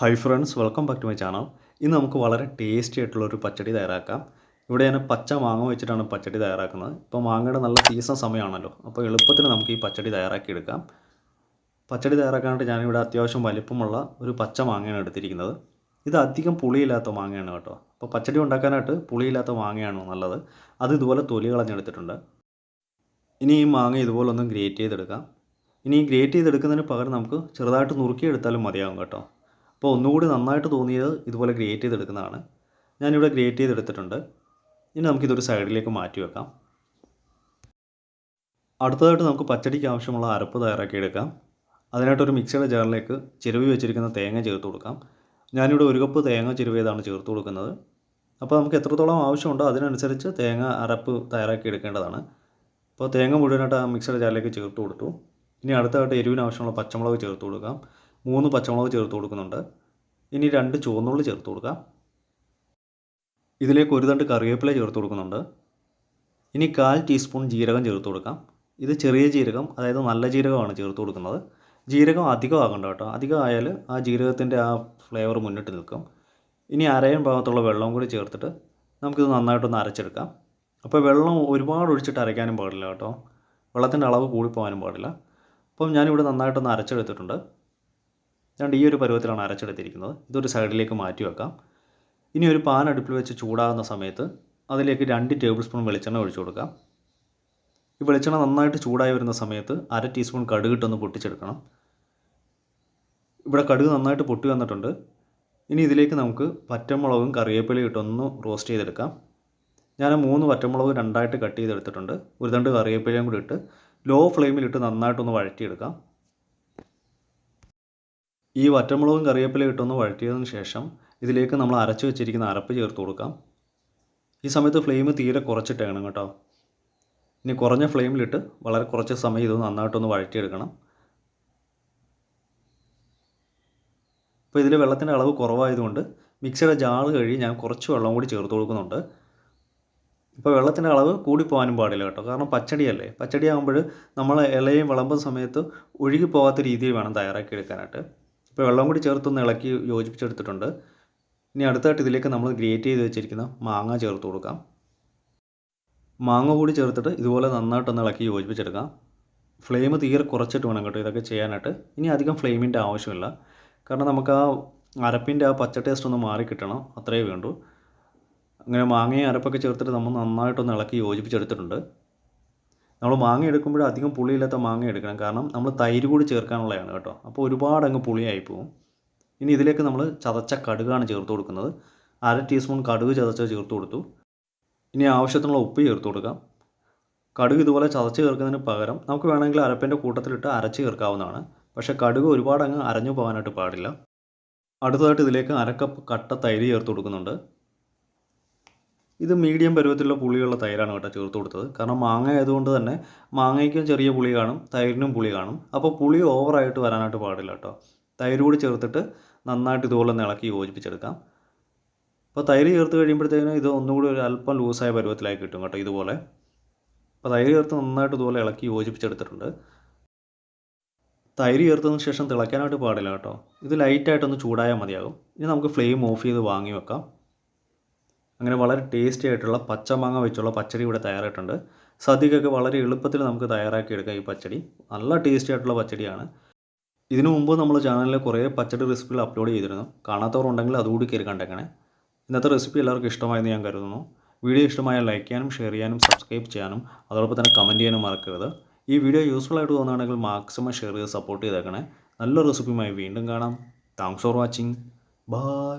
Hi friends welcome back to my channel ഇന്ന് നമുക്ക് വളരെ ടേസ്റ്റി ആയിട്ടുള്ള ഒരു പച്ചടി തയ്യാറാക്കാം. ഇവിടെ ഞാൻ പച്ച മാങ്ങ വെച്ചിട്ടാണ് പച്ചടി തയ്യാറാക്കുന്നത്. ഇപ്പോൾ മാങ്ങയുടെ നല്ല സീസൺ സമയമാണല്ലോ. അപ്പോൾ എളുപ്പത്തിൽ നമുക്ക് ഈ പച്ചടി തയ്യാറാക്കി എടുക്കാം. പച്ചടി തയ്യാറാക്കാനായിട്ട് ഞാനിവിടെ അത്യാവശ്യം വലിപ്പമുള്ള ഒരു പച്ച മാങ്ങയാണ് എടുത്തിരിക്കുന്നത്. ഇത് അധികം പുളിയില്ലാത്ത മാങ്ങയാണ് കേട്ടോ. അപ്പോൾ പച്ചടി ഉണ്ടാക്കാനായിട്ട് പുളിയില്ലാത്ത മാങ്ങയാണ് നല്ലത്. അത് ഇതുപോലെ തൊലി കളഞ്ഞെടുത്തിട്ടുണ്ട്. ഇനി ഈ മാങ്ങ ഇതുപോലെ ഒന്ന് ഗ്രേറ്റ് ചെയ്തെടുക്കാം. ഇനി ഈ ഗ്രേറ്റ് ചെയ്തെടുക്കുന്നതിന് പകരം നമുക്ക് ചെറുതായിട്ട് നുറുക്കിയെടുത്താലും മതിയാകും കേട്ടോ. അപ്പോൾ ഒന്നുകൂടി നന്നായിട്ട് തോന്നിയത് ഇതുപോലെ ക്രിയേറ്റ് ചെയ്തെടുക്കുന്നതാണ്. ഞാനിവിടെ ക്രിയേറ്റ് ചെയ്തെടുത്തിട്ടുണ്ട്. ഇനി നമുക്കിതൊരു സൈഡിലേക്ക് മാറ്റി വെക്കാം. അടുത്തതായിട്ട് നമുക്ക് പച്ചടിക്ക് ആവശ്യമുള്ള അരപ്പ് തയ്യാറാക്കി എടുക്കാം. അതിനായിട്ടൊരു മിക്സിയുടെ ജാറിലേക്ക് ചിരവി വെച്ചിരിക്കുന്ന തേങ്ങ ചേർത്ത് കൊടുക്കാം. ഞാനിവിടെ ഒരു കപ്പ് തേങ്ങ ചിരവിയതാണ് ചേർത്ത് കൊടുക്കുന്നത്. അപ്പോൾ നമുക്ക് എത്രത്തോളം ആവശ്യമുണ്ടോ അതിനനുസരിച്ച് തേങ്ങ അരപ്പ് തയ്യാറാക്കി എടുക്കേണ്ടതാണ്. അപ്പോൾ തേങ്ങ മുഴുവനായിട്ട് ആ മിക്സിയുടെ ജാറിലേക്ക് ചേർത്ത് കൊടുത്തു. ഇനി അടുത്തതായിട്ട് എരിവിന് ആവശ്യമുള്ള പച്ചമുളക് ചേർത്ത് കൊടുക്കാം. മൂന്ന് പച്ചമുളക് ചേർത്ത് കൊടുക്കുന്നുണ്ട്. ഇനി രണ്ട് ചുവന്നുള്ളി ചേർത്ത് കൊടുക്കാം. ഇതിലേക്ക് ഒരു തണ്ട് കറിവേപ്പില ചേർത്ത് കൊടുക്കുന്നുണ്ട്. ഇനി കാൽ ടീസ്പൂൺ ജീരകം ചേർത്ത് കൊടുക്കാം. ഇത് ചെറിയ ജീരകം അതായത് നല്ല ജീരകമാണ് ചേർത്ത് കൊടുക്കുന്നത്. ജീരകം അധികം ആകണ്ട കേട്ടോ. അധികം ആയാൽ ആ ജീരകത്തിന്റെ ആ ഫ്ലേവർ മുന്നിട്ട് നിൽക്കും. ഇനി അരയൻ ഭാഗത്തുള്ള വെള്ളം കൂടി ചേർത്തിട്ട് നമുക്കിത് നന്നായിട്ടൊന്ന് അരച്ചെടുക്കാം. അപ്പോൾ വെള്ളം ഒരുപാട് ഒഴിച്ചിട്ട് അരയ്ക്കാനും പാടില്ല കേട്ടോ. വെള്ളത്തിന്റെ അളവ് കൂടിപ്പോകാനും പാടില്ല. അപ്പം ഞാനിവിടെ നന്നായിട്ടൊന്ന് അരച്ചെടുത്തിട്ടുണ്ട്. ഞാൻ ഈ ഒരു പരുവത്തിലാണ് അരച്ചെടുത്തിരിക്കുന്നത്. ഇതൊരു സൈഡിലേക്ക് മാറ്റി വെക്കാം. ഇനി ഒരു പാൻ അടുപ്പിൽ വെച്ച് ചൂടാകുന്ന സമയത്ത് അതിലേക്ക് രണ്ട് ടേബിൾ സ്പൂൺ വെളിച്ചെണ്ണ ഒഴിച്ചു കൊടുക്കാം. ഈ വെളിച്ചെണ്ണ നന്നായിട്ട് ചൂടായി വരുന്ന സമയത്ത് അര ടീസ്പൂൺ കടുകിട്ടൊന്ന് പൊട്ടിച്ചെടുക്കണം. ഇവിടെ കടുക് നന്നായിട്ട് പൊട്ടി വന്നിട്ടുണ്ട്. ഇനി ഇതിലേക്ക് നമുക്ക് പച്ചമുളകും കറിവേപ്പിലയും ഇട്ടൊന്ന് റോസ്റ്റ് ചെയ്തെടുക്കാം. ഞാൻ മൂന്ന് പച്ചമുളക് രണ്ടായിട്ട് കട്ട് ചെയ്തെടുത്തിട്ടുണ്ട്. ഒരു തണ്ട് കറിവേപ്പിലയും കൂടി ഇട്ട് ലോ ഫ്ലെയിമിലിട്ട് നന്നായിട്ടൊന്ന് വഴറ്റിയെടുക്കാം. ഈ വറ്റമുളകും കറിവേപ്പിലയും ഇട്ടൊന്ന് വഴറ്റിയതിന് ശേഷം ഇതിലേക്ക് നമ്മൾ അരച്ച് വെച്ചിരിക്കുന്ന അരപ്പ് ചേർത്ത് കൊടുക്കാം. ഈ സമയത്ത് ഫ്ലെയിം തീരെ കുറച്ചിട്ടേക്കണം കേട്ടോ. ഇനി കുറഞ്ഞ ഫ്ലെയിമിലിട്ട് വളരെ കുറച്ച് സമയം ഇത് നന്നായിട്ടൊന്ന് വഴറ്റിയെടുക്കണം. അപ്പോൾ ഇതിൽ വെള്ളത്തിന്റെ അളവ് കുറവായതുകൊണ്ട് മിക്സിയുടെ ജാറ് കഴുകി ഞാൻ കുറച്ച് വെള്ളം കൂടി ചേർത്ത് കൊടുക്കുന്നുണ്ട്. ഇപ്പോൾ വെള്ളത്തിന്റെ അളവ് കൂടിപ്പോകാനും പാടില്ല കേട്ടോ. കാരണം പച്ചടിയല്ലേ. പച്ചടി ആകുമ്പോൾ നമ്മൾ ഇലയും വിളമ്പുന്ന സമയത്ത് ഒഴുകി പോകാത്ത രീതിയിൽ വേണം തയ്യാറാക്കി എടുക്കാനായിട്ട് ഇപ്പോൾ വെള്ളം കൂടി ചേർത്തൊന്ന് ഇളക്കി യോജിപ്പിച്ചെടുത്തിട്ടുണ്ട്. ഇനി അടുത്തായിട്ട് ഇതിലേക്ക് നമ്മൾ ഗ്രേറ്റ് ചെയ്ത് വെച്ചിരിക്കുന്ന മാങ്ങ ചേർത്ത് കൊടുക്കാം. മാങ്ങ കൂടി ചേർത്തിട്ട് ഇതുപോലെ നന്നായിട്ടൊന്ന് ഇളക്കി യോജിപ്പിച്ചെടുക്കാം. ഫ്ലെയിം തീരെ കുറച്ചിട്ട് വേണം കേട്ടോ ഇതൊക്കെ ചെയ്യാനായിട്ട്. ഇനി അധികം ഫ്ലെയിമിന്റെ ആവശ്യമില്ല. കാരണം നമുക്ക് ആ അരപ്പിന്റെ ആ പച്ച ടേസ്റ്റ് ഒന്ന് മാറി കിട്ടണം. അത്രയേ വേണ്ടൂ. അങ്ങനെ മാങ്ങയും അരപ്പൊക്കെ ചേർത്തിട്ട് നമ്മൾ നന്നായിട്ടൊന്ന് ഇളക്കി യോജിപ്പിച്ചെടുത്തിട്ടുണ്ട്. നമ്മൾ മാങ്ങ എടുക്കുമ്പോൾ അധികം പുളിയില്ലാത്ത മാങ്ങ എടുക്കണം. കാരണം നമ്മൾ തൈര് കൂടി ചേർക്കാനുള്ളതാണ് കേട്ടോ. അപ്പോൾ ഒരുപാട് അങ്ങ് പുളിയായി പോകും ഇനി ഇതിലേക്ക് നമ്മൾ ചതച്ച കടുകാണ് ചേർത്ത് കൊടുക്കുന്നത്. അര ടീസ്പൂൺ കടുക് ചതച്ച ചേർത്ത് കൊടുത്തു. ഇനി ആവശ്യത്തിനുള്ള ഉപ്പ് ചേർത്ത് കൊടുക്കാം. കടുക് ഇതുപോലെ ചതച്ച് ചേർക്കുന്നതിന് പകരം നമുക്ക് വേണമെങ്കിൽ അരപ്പിന്റെ കൂട്ടത്തിലിട്ട് അരച്ച് ചേർക്കാവുന്നതാണ്. പക്ഷേ കടുക് ഒരുപാട് അങ്ങ് അരഞ്ഞു പോകാനായിട്ട് പാടില്ല. അടുത്തതായിട്ട് ഇതിലേക്ക് അരക്കപ്പ് കട്ട തൈര് ചേർത്ത് കൊടുക്കുന്നുണ്ട്. ഇത് മീഡിയം പരുവത്തിലുള്ള പുളിയുള്ള തൈരാണ് കേട്ടോ ചേർത്ത് കൊടുത്തത്. കാരണം മാങ്ങ ആയതുകൊണ്ട് തന്നെ മാങ്ങയ്ക്കും ചെറിയ പുളി കാണും തൈരിനും പുളി കാണും. അപ്പോൾ പുളി ഓവറായിട്ട് വരാനായിട്ട് പാടില്ല കേട്ടോ. തൈര് കൂടി ചേർത്തിട്ട് നന്നായിട്ട് ഇതുപോലെ ഇളക്കി യോജിപ്പിച്ചെടുക്കാം. അപ്പോൾ തൈര് ചേർത്ത് കഴിയുമ്പോഴത്തേക്കിനും ഇത് ഒന്നുകൂടി ഒരു അല്പം ലൂസായ പരുവത്തിലായി കിട്ടും കേട്ടോ ഇതുപോലെ. അപ്പോൾ തൈര് ചേർത്ത് നന്നായിട്ട് ഇതുപോലെ ഇളക്കി യോജിപ്പിച്ചെടുത്തിട്ടുണ്ട്. തൈര് ചേർത്തതിന് ശേഷം തിളയ്ക്കാനായിട്ട് പാടില്ല കേട്ടോ. ഇത് ലൈറ്റായിട്ടൊന്ന് ചൂടായാൽ മതിയാകും. ഇനി നമുക്ക് ഫ്ലെയിം ഓഫ് ചെയ്ത് വാങ്ങി വെക്കാം. അങ്ങനെ വളരെ ടേസ്റ്റി ആയിട്ടുള്ള പച്ചമാങ്ങ വെച്ചുള്ള പച്ചടി ഇവിടെ തയ്യാറായിട്ടുണ്ട്. സദ്യക്കൊക്കെ വളരെ എളുപ്പത്തിൽ നമുക്ക് തയ്യാറാക്കി എടുക്കാം ഈ പച്ചടി. നല്ല ടേസ്റ്റി ആയിട്ടുള്ള പച്ചടിയാണ്. ഇതിനു മുമ്പ് നമ്മൾ ചാനലിൽ കുറേ പച്ചടി റെസിപ്പികൾ അപ്ലോഡ് ചെയ്തിരുന്നു. കാണാത്തവർ ഉണ്ടെങ്കിൽ അതുകൂടി കയറി കണ്ടേക്കണേ ഇന്നത്തെ റെസിപ്പി എല്ലാവർക്കും ഇഷ്ടമായെന്ന് ഞാൻ കരുതുന്നു. വീഡിയോ ഇഷ്ടമായ ലൈക്ക് ചെയ്യാനും ഷെയർ ചെയ്യാനും സബ്സ്ക്രൈബ് ചെയ്യാനും അതോടൊപ്പം തന്നെ കമന്റ് ചെയ്യാനും മറക്കരുത്. ഈ വീഡിയോ യൂസ്ഫുൾ ആയിട്ട് തോന്നുകയാണെങ്കിൽ മാക്സിമം ഷെയർ ചെയ്ത് സപ്പോർട്ട് ചെയ്തേക്കണേ. നല്ല റെസിപ്പിയുമായി വീണ്ടും കാണാം. Thanks for watching bye